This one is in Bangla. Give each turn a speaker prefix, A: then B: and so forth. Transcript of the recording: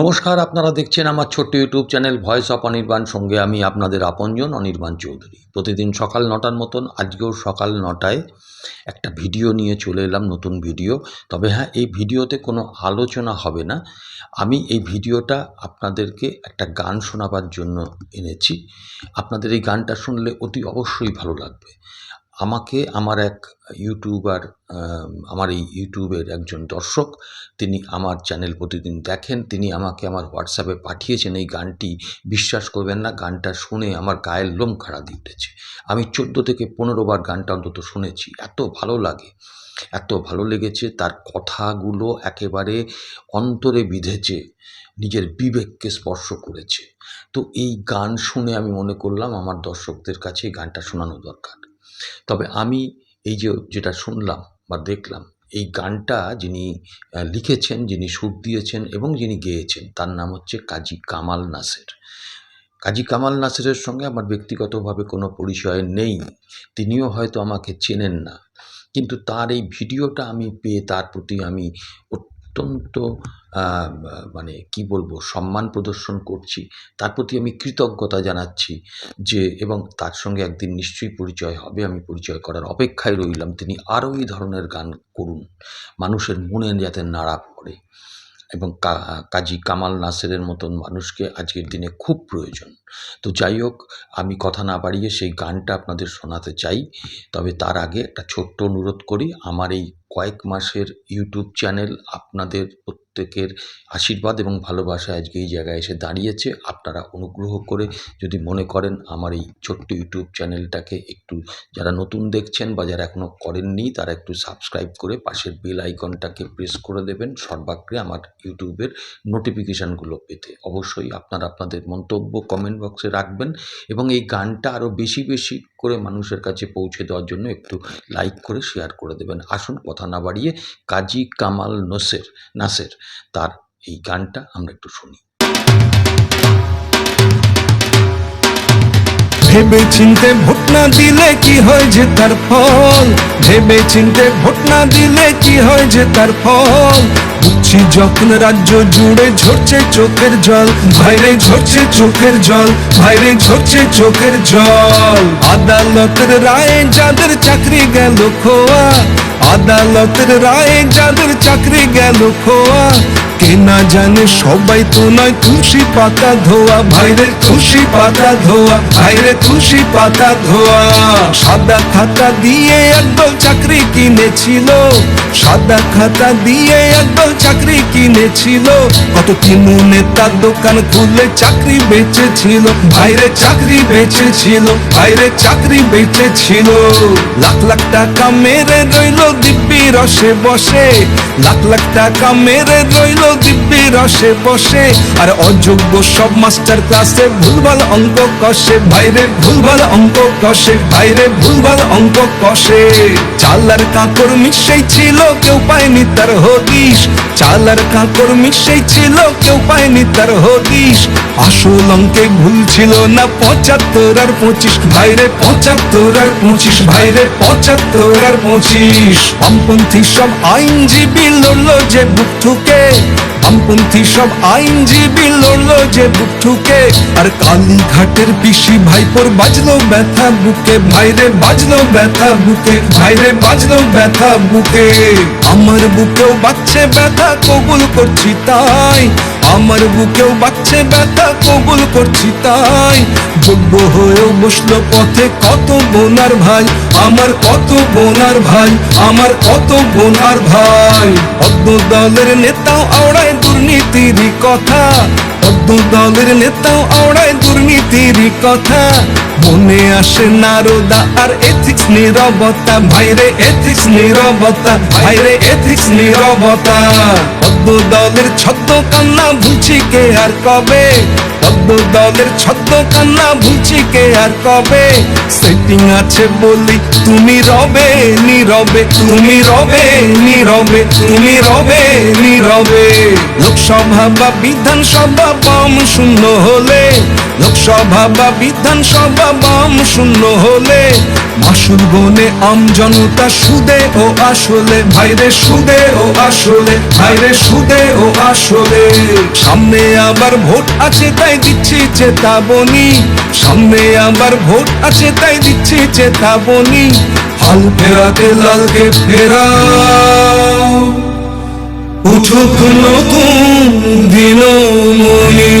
A: নমস্কার, আপনারা দেখছেন আমার ছোট্ট YouTube channel voice of Anirban. সঙ্গে আমি আপনাদের আপনজন অনির্বাণ চৌধুরী। প্রতিদিন সকাল নটার মতন, আজকেও সকাল নটায় একটা ভিডিও নিয়ে চলে এলাম, নতুন ভিডিও। তবে হ্যাঁ এই ভিডিওতে কোনো আলোচনা হবে না। আমি এই ভিডিওটা আপনাদেরকে একটা গান শোনাবার জন্য এনেছি। আপনাদের এই গানটা শুনলে অতি অবশ্যই ভালো লাগবে। আমাকে আমার এক ইউটিউবার আমার এই ইউটিউবের একজন দর্শক, তিনি আমার চ্যানেল প্রতিদিন দেখেন, তিনি আমাকে আমার হোয়াটসঅ্যাপে পাঠিয়েছেন, এই গানটি বিশ্বাস করবেন না, গানটা শুনে আমার গায়ের লোম খাড়া দিয়ে উঠেছে। আমি চোদ্দ থেকে পনেরো বার গানটা অন্তত শুনেছি, এত ভালো লাগে, এত ভালো লেগেছে, তার কথাগুলো একেবারে অন্তরে বিঁধেছে, নিজের বিবেককে স্পর্শ করেছে। তো এই গান শুনে আমি মনে করলাম আমার দর্শকদের কাছে এই গানটা শোনানো দরকার। তবে আমি এই যে যেটা শুনলাম বা দেখলাম, এই গানটা যিনি লিখেছেন, যিনি সুর দিয়েছেন এবং যিনি গেয়েছেন, তার নাম হচ্ছে কাজী কামাল নাসের। কাজী কামাল নাসেরের সঙ্গে আমার ব্যক্তিগতভাবে কোনো পরিচয় নেই। তিনিও হয়তো আমাকে চেনেন না। কিন্তু তার এই ভিডিওটা আমি পেয়ে, তার প্রতি আমি অত্যন্ত মানে কি বলব, সম্মান প্রদর্শন করছি। তার প্রতি আমি কৃতজ্ঞতা জানাচ্ছি যে, এবং তার সঙ্গে একদিন নিশ্চয়ই পরিচয় হবে, আমি পরিচয় করার অপেক্ষায় রইলাম। তিনি আরও এই ধরনের গান করুন। মানুষের মনে যাতে নাড়া পড়ে। এবং কাজী কামাল নাসেরের মতন মানুষকে আজকের দিনে খুব প্রয়োজন। তো যাই হোক, আমি কথা না বাড়িয়ে সেই গানটা আপনাদের শোনাতে চাই। তবে তার আগে একটা ছোট্ট অনুরোধ করি, আমার এই কয়েক মাসের ইউটিউব চ্যানেল আপনাদের প্রত্যেকের আশীর্বাদ এবং ভালোবাসা আজকে এই জায়গায় এসে দাঁড়িয়েছে। আপনারা অনুগ্রহ করে যদি মনে করেন আমার এই ছোট্ট ইউটিউব চ্যানেলটাকে একটু যারা নতুন দেখছেন বা যারা এখনও করেননি, তারা একটু সাবস্ক্রাইব করে পাশের বেল আইকনটাকে প্রেস করে দেবেন সর্বাগ্রে আমার ইউটিউবের নোটিফিকেশানগুলো পেতে। অবশ্যই আপনারা আপনাদের মন্তব্য কমেন্ট বক্সে রাখবেন এবং এই গানটা আরও বেশি বেশি করে মানুষের কাছে পৌঁছে দেওয়ার জন্য একটু লাইক করে শেয়ার করে দেবেন। আসুন কথা না বাড়িয়ে কাজী কামাল নসের, নাসের তার এই গানটা আমরা একটু শুনি।
B: ভেবে চিনতে ভোট না দিলে কি হয় যে তার ফল? ভেবে চিনতে ভোট না দিলে কি হয় যে তার ফল? বুঝছি যখন রাজ্য জুড়ে ঝরছে চোখের জল, বাইরে ঝরছে চোখের জল, বাইরে ঝরছে চোখের জল। আদালতের রায়ে যাদের চাকরি গেল খোয়া আদালতের রায়ে যাদের চাকরি গেল খোয়া। কে না জানে সবাই তো নয় তুলসী পাতা ধোয়া। ভাইরে তুলসী পাতা ধোয়া, ভাইরে তুলসী পাতা ধোয়া। সাদা খাতা দিয়ে একদল চাকরি কিনেছিল, সাদা খাতা দিয়ে একদল চাকরি কিনেছিল কত তিনু নেতা দোকান খুলে চাকরি বেচেছিল। ভাইরে চাকরি বেচেছিল ভাইরে চাকরি বেচেছিল। লাখ লাখ টাকা মেরে রইল দিব্যি রসে বসে। লাখ লাখ টাকা মেরে রইল দিব্যি রসে বসে। আর অযোগ্য সব মাস্টার ক্লাসে ভুলভাল অঙ্ক কষে। বাইরে ভুলভাল অঙ্ক কষে, বাইরে ভুলভাল অঙ্ক কষে। চালার কাঁকর মিশেই ছিল, কেউ পায়নি তার হদিস চালার কাঁকর মিশেই ছিল, কেউ পায়নি তার হদিস আসল অঙ্কে ভুল ছিল না, পঁচাত্তর আর পঁচিশ। ভাইরে পঁচাত্তর আর পঁচিশ, ভাইরে পঁচাত্তর আর পঁচিশ। বামপন্থী সব আইনজীবী লড়লো যে বুক ঠুকে। বামপন্থী সব আইনজীবী লড়লো যে বুক ঠুকে। আর কালীঘাটের পিসি ভাইপোর বাজলো ব্যথা বুকে। ভাইরে বাজলো ব্যথা বুকে। ভাইরে বাজলো ব্যথা বুকে। আমার বুকেও বাচ্চে ব্যথা, কবুল করছি তাই। আমার বুকেও বাচ্চে ব্যথা, কবুল করছি তাই। যোগ্য হয়েও বসল পথে কত বোনার ভাই, আমার কত বোনার ভাই, আমার কত বোনার ভাই। পদ্ম দলের নেতাও আওড়ায় দুর্নীতির কথা, পদ্ম দলের নেতাও আওড়ায় দুর্নীতির কথা। মনে আসে নারদা আর এথিক্স নিরবতা, ভাইরে এথিক্স নিরবতা, ভাইরে এথিক্স নিরবতা। পদ্ম দলের ছদ্ম কান্না ভুলছি কে আর কবে? চোদ্দ দলের ছদ্ম কান্না ভুলছি কে আর কবে? সেটিং আছে বলি, তুমি রবে, নীরবে, তুমি রবে, নীরবে, তুমি রবে, নীরবে। লোকসভা বা বিধানসভা বাম শূন্য হলে লোকসভা বা বিধানসভা বাম শূন্য হলে মাসুর বনে আম জনতা সুদে ও আসলে ভাইরে সুদে ও আসলে ভাইরে সুদে ও আসলে। সামনে আবার ভোট আছে তাই দিচ্ছি চেতাবনী। সামনে আবার ভোট আছে তাই দিচ্ছি চেতাবনী। হাল ফেরাতে লালকে ফেরাও, উঠুক নতুন দিনমণি।